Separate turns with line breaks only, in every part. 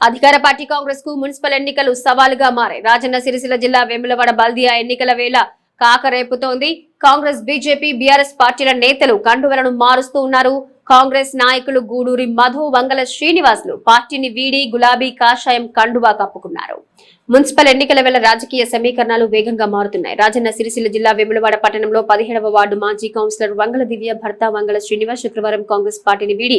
అధికార పార్టీ కాంగ్రెస్కు మున్సిపల్ ఎన్నికలు సవాలుగా మారాయి. రాజన్న సిరిసిల్ల జిల్లా వేములవాడ బల్దియా ఎన్నికల వేళ కాకరేపుతోంది. కాంగ్రెస్ బీజేపీ బీఆర్ఎస్ పార్టీల నేతలు కండువలను మారుస్తూ ఉన్నారు. కాంగ్రెస్ నాయకులు గూడూరి మధు వంగల శ్రీనివాసులు పార్టీని వీడి గులాబీ కాషాయం కండువా కప్పుకున్నారు. మున్సిపల్ ఎన్నికల వేళ రాజకీయ సమీకరణాలు వేగంగా మారుతున్నాయి. రాజన్న సిరిసిల్ల జిల్లా వేములవాడ పట్టణంలో పదిహేడవ వార్డు మాజీ కౌన్సిలర్ వంగల దివ్య భర్త వంగల శ్రీనివాస్ శుక్రవారం కాంగ్రెస్ పార్టీని వీడి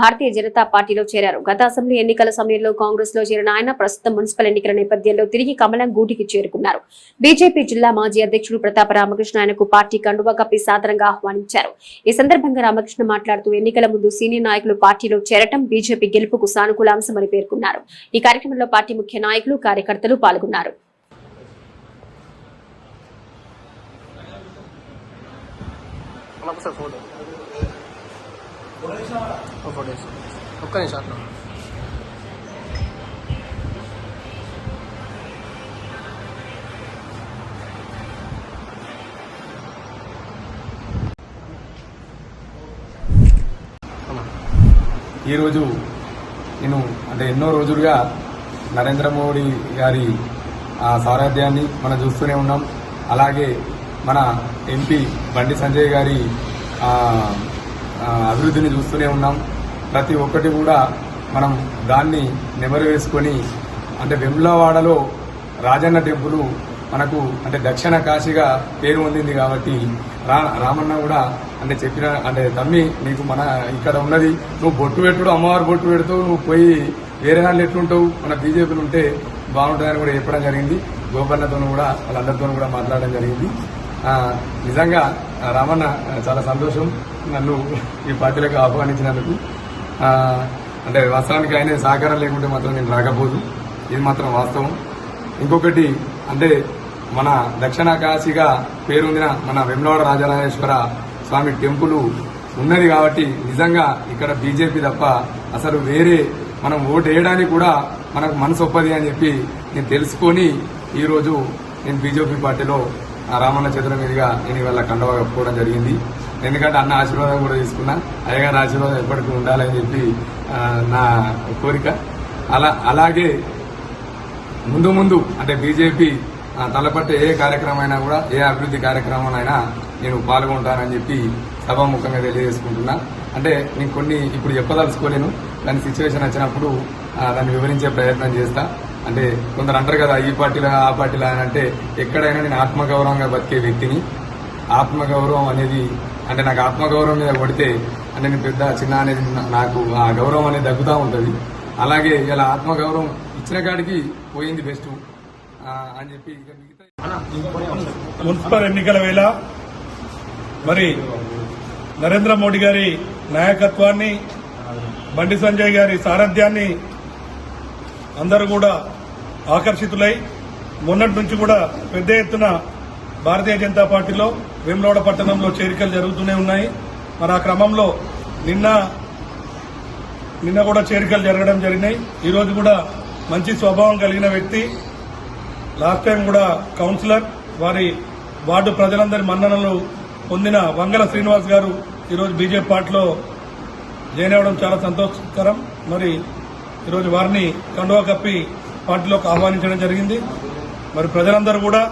భారతీయ జనతా పార్టీలో చేరారు. గత అసెంబ్లీ ఎన్నికల సమయంలో కాంగ్రెస్లో చేరిన ఆయన ప్రస్తుతం మున్సిపల్ ఎన్నికల నేపథ్యంలో తిరిగి కమలం గూటికి చేరుకున్నారు. బీజేపీ జిల్లా మాజీ అధ్యక్షుడు ప్రతాప రామకృష్ణ ఆయనకు పార్టీ కండువా కప్పి సాదరంగా ఆహ్వానించారు. ఈ సందర్భంగా రామకృష్ణ మాట్లాడుతూ ఎన్నికల ముందు సీనియర్ నాయకులు పార్టీలో చేరటం బీజేపీ గెలుపుకు సానుకూల అంశమని పేర్కొన్నారు. ఈ కార్యక్రమంలో పార్టీ ముఖ్య నాయకులు కార్యకర్తలు పాల్గొన్నారు.
ఒక్క నిమిషం అట్లా
ఈరోజు నేను అంటే ఎన్నో రోజులుగా నరేంద్ర మోడీ గారి ఆ సారథ్యాన్ని మనం చూస్తూనే ఉన్నాం. అలాగే మన ఎంపీ బండి సంజయ్ గారి అభివృద్ధిని చూస్తూనే ఉన్నాం. ప్రతి ఒక్కటి కూడా మనం దాన్ని నెమరు వేసుకొని అంటే వెమ్లవాడలో రాజన్న టెంపుల్ మనకు అంటే దక్షిణ కాశీగా పేరు పొందింది కాబట్టి రా రామన్న కూడా అంటే చెప్పిన అంటే తమ్మి నీకు మన ఇక్కడ ఉన్నది నువ్వు బొట్టు పెట్టుడు అమ్మవారు బొట్టు పెడుతూ నువ్వు పోయి వేరే వాళ్ళు ఎట్లుంటావు? మన బీజేపీలు ఉంటే బాగుంటుందని కూడా చెప్పడం జరిగింది. గోపన్నతో కూడా వాళ్ళందరితో కూడా మాట్లాడడం జరిగింది. నిజంగా రామన్న చాలా సంతోషం నన్ను ఈ పార్టీలకు ఆహ్వానించినందుకు. అంటే వాస్తవానికి ఆయన సహకారం లేకుంటే మాత్రం నేను రాకపోదు. ఇది మాత్రం వాస్తవం. ఇంకొకటి అంటే మన దక్షిణ కాశీగా పేరొందిన మన వెమ్లవాడ రాజరాజేశ్వర స్వామి టెంపుల్ ఉన్నది కాబట్టి నిజంగా ఇక్కడ బీజేపీ తప్ప అసలు వేరే మనం ఓటు వేయడానికి కూడా మనకు మనసు ఒప్పది అని చెప్పి నేను తెలుసుకొని ఈరోజు నేను బీజేపీ పార్టీలో రామన్న చేతుల మీదుగా నేను ఇవాళ కండవా కప్పుకోవడం జరిగింది. ఎందుకంటే అన్న ఆశీర్వాదం కూడా తీసుకున్నా. అయ్యగారి ఆశీర్వాదం ఎప్పటికీ ఉండాలని చెప్పి నా కోరిక. అలా అలాగే ముందు ముందు అంటే బీజేపీ తలపట్టే ఏ కార్యక్రమం కూడా ఏ అభివృద్ధి కార్యక్రమం అయినా నేను పాల్గొంటానని చెప్పి సభాముఖంగా తెలియజేసుకుంటున్నా. అంటే నేను కొన్ని ఇప్పుడు చెప్పదలుచుకోలేను దాని సిచ్యువేషన్ వచ్చినప్పుడు దాన్ని వివరించే ప్రయత్నం చేస్తా. అంటే కొందరు అంటారు కదా ఈ పార్టీలో ఆ పార్టీలో అని అంటే ఎక్కడైనా నేను ఆత్మగౌరవంగా బతికే వ్యక్తిని. ఆత్మగౌరవం అనేది అంటే నాకు ఆత్మగౌరవం మీద కొడితే అంటే నేను పెద్ద చిన్న అనేది నాకు ఆ గౌరవం అనేది దగ్గుతూ ఉంటుంది. అలాగే ఇలా ఆత్మగౌరవం ఇచ్చిన కాడికి పోయింది బెస్ట్. అని చెప్పి
మున్సిపల్ ఎన్నికల వేళ మరి నరేంద్ర మోడీ గారి నాయకత్వాన్ని బండి సంజయ్ గారి సారథ్యాన్ని అందరూ కూడా ఆకర్షితులై మొన్నటి నుంచి కూడా పెద్ద ఎత్తున భారతీయ జనతా పార్టీలో వేములవాడ పట్టణంలో చేరికలు జరుగుతూనే ఉన్నాయి. మరి ఆ క్రమంలో నిన్న నిన్న కూడా చేరికలు జరగడం జరిగినాయి. ఈరోజు కూడా మంచి స్వభావం కలిగిన వ్యక్తి లాస్ట్ టైం కూడా కౌన్సిలర్ వారి వార్డు ప్రజలందరి మన్ననలు పొందిన వంగల శ్రీనివాస్ గారు ఈరోజు బీజేపీ పార్టీలో జాయిన్ అవ్వడం చాలా సంతోషకరం. మరి ఈరోజు వారిని కండువా కప్పి పార్టీలోకి ఆహ్వానించడం జరిగింది. మరి ప్రజలందరూ కూడా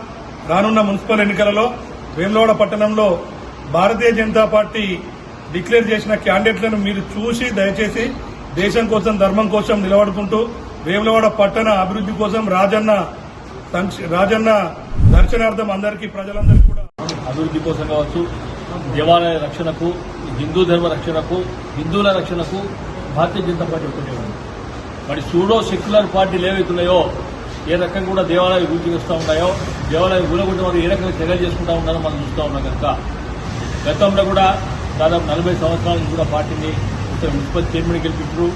రానున్న మున్సిపల్ ఎన్నికలలో వేములవాడ పట్టణంలో భారతీయ జనతా పార్టీ డిక్లేర్ చేసిన క్యాండిడేట్లను మీరు చూసి దయచేసి దేశం కోసం ధర్మం కోసం నిలబడుకుంటూ వేములవాడ పట్టణ అభివృద్ధి కోసం రాజన్న రాజన్న దర్శనార్థం అందరికీ ప్రజలందరికీ కూడా.
అభివృద్ధి కోసం కావచ్చు దేవాలయ రక్షణకు హిందూ ధర్మ రక్షణకు హిందువుల రక్షణకు భారతీయ జనతా పార్టీ ఒకటే ఉంది. మరి సూడో సెక్యులర్ పార్టీలు ఏవైతున్నాయో ఏ రకంగా కూడా దేవాలయ గురించి వస్తూ ఉన్నాయో దేవాలయ గురగొట్టి వారు ఏ రకంగా చర్యలు చేసుకుంటా ఉన్నారో మనం చూస్తూ ఉన్నాం కనుక. గతంలో కూడా దాదాపు నలభై సంవత్సరాల నుంచి కూడా పార్టీని ఒకసారి మున్సిపల్ చైర్మన్ గెలిపించారు.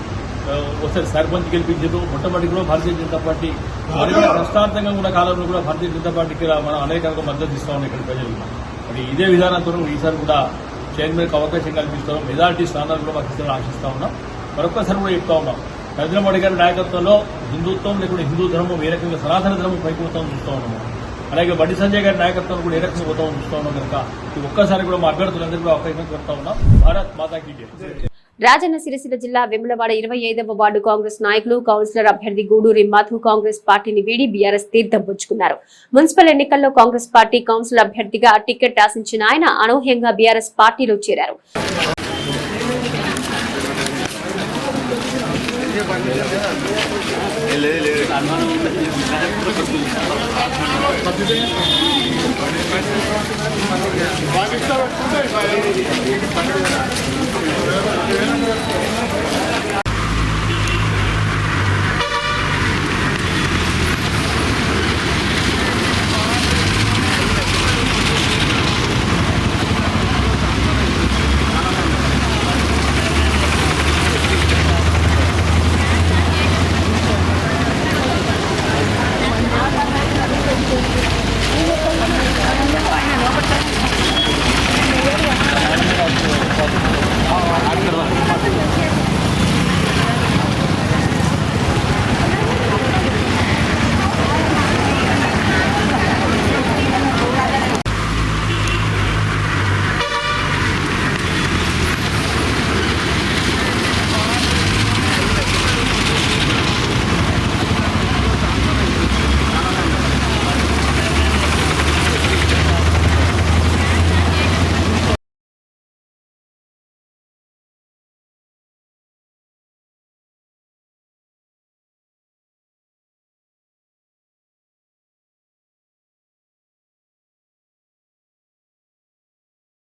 ఒకసారి సర్పంచ్ గెలిపించారు మొట్టమొదటి కూడా భారతీయ జనతా పార్టీ ప్రశ్నార్థంగా కూడా కాలంలో కూడా భారతీయ జనతా పార్టీకి మనం అనేక మద్దతు ఇస్తా ఉన్నాం ఇక్కడ ప్రజలు. మరి ఇదే విధానంతో ఈసారి కూడా చైర్మన్కి అవకాశం కల్పిస్తాం. మెజార్టీ స్థానాలు కూడా మాకు ఇస్తారని ఆశిస్తా ఉన్నాం. మరొకసారి కూడా చెప్తా ఉన్నాం. నరేంద్ర మోడీ గారి నాయకత్వంలో హిందుత్వం లేకుండా హిందూ ధర్మం ఏ రకంగా సనాతన ధర్మం పైకి పోతామని చూస్తూ ఉన్నాము అలాగే బండి సంజయ్ గారి నాయకత్వం కూడా ఏ రకంగా పోతామని చూస్తూ ఉన్నాం కనుక ఒక్కసారి కూడా మా అభ్యర్థులందరికీ అవకాశం కోరుతా ఉన్నాం. భారత్ మాతాకి
రాజన్న సిరిసిల్ల జిల్లా వెములవాడ ఇరవై ఐదవ వార్డు కాంగ్రెస్ నాయకులు కౌన్సిలర్ అభ్యర్థి గూడూరి మధు కాంగ్రెస్ పార్టీని వీడి బీఆర్ఎస్ తీర్థం పుచ్చుకున్నారు. మున్సిపల్ ఎన్నికల్లో కాంగ్రెస్ పార్టీ కౌన్సిల్ అభ్యర్థిగా టికెట్ ఆశించిన ఆయన అనూహ్యంగా బీఆర్ఎస్ పార్టీలో చేరారు.